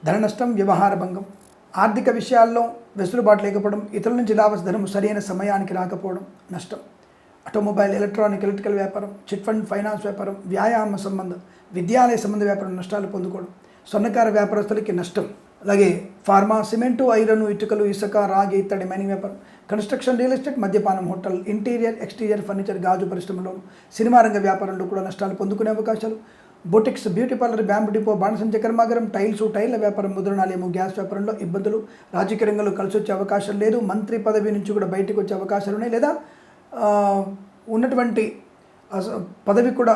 Speaker 1: ధన నష్టం వ్యవహార భంగం. ఆర్థిక విషయాల్లో వెసులుబాటు లేకపోవడం ఇతరుల నుంచి రావాల్సిన సరైన సమయానికి రాకపోవడం నష్టం. ఆటోమొబైల్ ఎలక్ట్రానిక్ ఎలక్ట్రికల్ వ్యాపారం చిట్ ఫండ్ ఫైనాన్స్ వ్యాపారం వ్యాయామ సంబంధం విద్యాలయ సంబంధ వ్యాపారం నష్టాలు పొందుకోవడం స్వర్ణకార వ్యాపారస్తులకి నష్టం. అలాగే ఫార్మా సిమెంటు ఐరన్ ఇటుకలు ఇసుక రాగి ఇత్తడి మైనింగ్ వ్యాపారం కన్స్ట్రక్షన్ రియల్ ఎస్టేట్ మద్యపానం హోటల్ ఇంటీరియర్ ఎక్స్టీరియర్ ఫర్నిచర్ గాజు పరిశ్రమలో సినిమా రంగ వ్యాపారంలో కూడా నష్టాలు పొందుకునే అవకాశాలు boutiques beauty parlour bamboo depot బాణసంచ కర్మాగారం టైల్స్ టైల్ల వ్యాపారం ముద్రణాలయము గ్యాస్ వ్యాపారంలో ఇబ్బందులు రాజకీయ రంగంలో కలిసి వచ్చే అవకాశం లేదు మంత్రి పదవి నుంచి కూడా బయటకు వచ్చే అవకాశాలు ఉన్నాయి లేదా ఉన్నటువంటి పదవి కూడా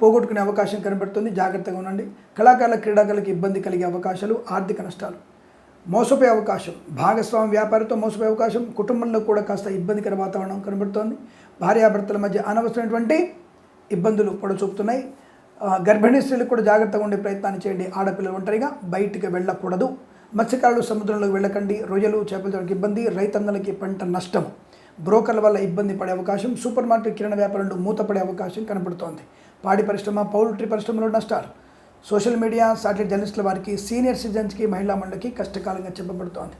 Speaker 1: పోగొట్టుకునే అవకాశం కనబడుతుంది జాగ్రత్తగా ఉండండి. కళాకారుల క్రీడాకారులకు ఇబ్బంది కలిగే అవకాశాలు ఆర్థిక నష్టాలు మోసపోయే అవకాశం భాగస్వామి వ్యాపారితో మోసపోయే అవకాశం కుటుంబంలో కూడా కాస్త ఇబ్బందికర వాతావరణం కనబడుతోంది. భార్యాభర్తల మధ్య అనవసరమైనటువంటి ఇబ్బందులు పొడచూపుతున్నాయి. గర్భిణీ స్త్రీలకు కూడా జాగ్రత్తగా ఉండే ప్రయత్నాన్ని చేయండి. ఆడపిల్లలు ఒంటరిగా బయటికి వెళ్ళకూడదు. మత్స్యకారులు సముద్రంలోకి వెళ్ళకండి. రొయ్యలు చేపల ఇబ్బంది రైతన్నలకి పంట నష్టం. బ్రోకర్ల వల్ల ఇబ్బంది పడే అవకాశం సూపర్ మార్కెట్ కిరణ వ్యాపారంలో మూతపడే అవకాశం కనబడుతోంది పాడి పరిశ్రమ పౌల్ట్రీ పరిశ్రమలో నష్టాలు. సోషల్ మీడియా సాటిలైట్ జర్నలిస్టుల వారికి సీనియర్ సిటిజన్స్కి మహిళా మండలికి కష్టకాలంగా చెప్పబడుతోంది.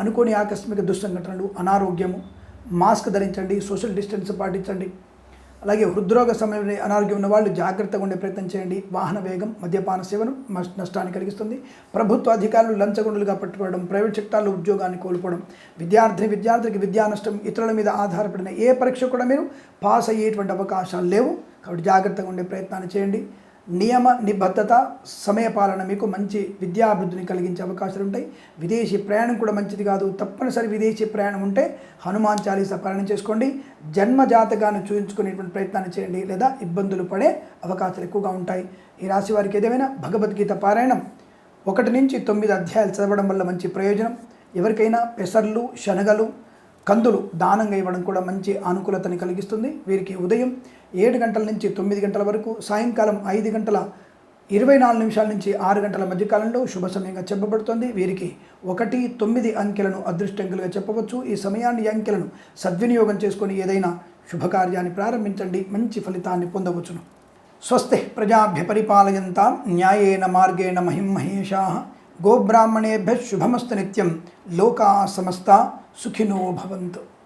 Speaker 1: అనుకోని ఆకస్మిక దుస్సంఘటనలు అనారోగ్యము. మాస్క్ ధరించండి సోషల్ డిస్టెన్స్ పాటించండి. అలాగే హృద్రోగ సమయంలో అనారోగ్యం ఉన్న వాళ్ళు జాగ్రత్తగా ఉండే ప్రయత్నం చేయండి. వాహన వేగం మద్యపాన సేవను నష్టాన్ని కలిగిస్తుంది. ప్రభుత్వ అధికారులు లంచగొండలుగా పట్టుకోవడం ప్రైవేట్ సెక్టార్లో ఉద్యోగాన్ని కోల్పోవడం విద్యార్థిని విద్యార్థికి విద్యా నష్టం ఇతరుల మీద ఆధారపడిన ఏ పరీక్ష కూడా మీరు పాస్ అయ్యేటువంటి అవకాశాలు లేవు. కాబట్టి జాగ్రత్తగా ఉండే ప్రయత్నాన్ని చేయండి. నియమ నిబద్ధత సమయపాలన మీకు మంచి విద్యాభివృద్ధిని కలిగించే అవకాశాలు ఉంటాయి. విదేశీ ప్రయాణం కూడా మంచిది కాదు. తప్పనిసరి విదేశీ ప్రయాణం ఉంటే హనుమాన్ చాలీసా పాలన చేసుకోండి. జన్మ జాతకాన్ని చూపించుకునేటువంటి ప్రయత్నాన్ని చేయండి లేదా ఇబ్బందులు పడే అవకాశాలు ఎక్కువగా ఉంటాయి. ఈ రాశి వారికి ఏదేమైనా భగవద్గీత పారాయణం ఒకటి నుంచి తొమ్మిది అధ్యాయాలు చదవడం వల్ల మంచి ప్రయోజనం. ఎవరికైనా పెసర్లు శనగలు కందులు దానంగా ఇవ్వడం కూడా మంచి అనుకూలతని కలిగిస్తుంది. వీరికి ఉదయం ఏడు గంటల నుంచి తొమ్మిది గంటల వరకు సాయంకాలం ఐదు గంటల ఇరవై నాలుగు నిమిషాల నుంచి ఆరు గంటల మధ్యకాలంలో శుభ సమయంగా చెప్పబడుతోంది. వీరికి ఒకటి తొమ్మిది అంకెలను అదృష్టంకులుగా చెప్పవచ్చు. ఈ సమయాన్ని ఈ అంకెలను సద్వినియోగం చేసుకొని ఏదైనా శుభకార్యాన్ని ప్రారంభించండి. మంచి ఫలితాన్ని పొందవచ్చును. స్వస్తి ప్రజాభ్య పరిపాలయంతాం న్యాయేన మార్గేణ మహిం మహేషా. గోబ్రాహ్మణేభ్య శుభమస్తు నిత్యం లోకా సమస్త. सुखिनो भवन्तु।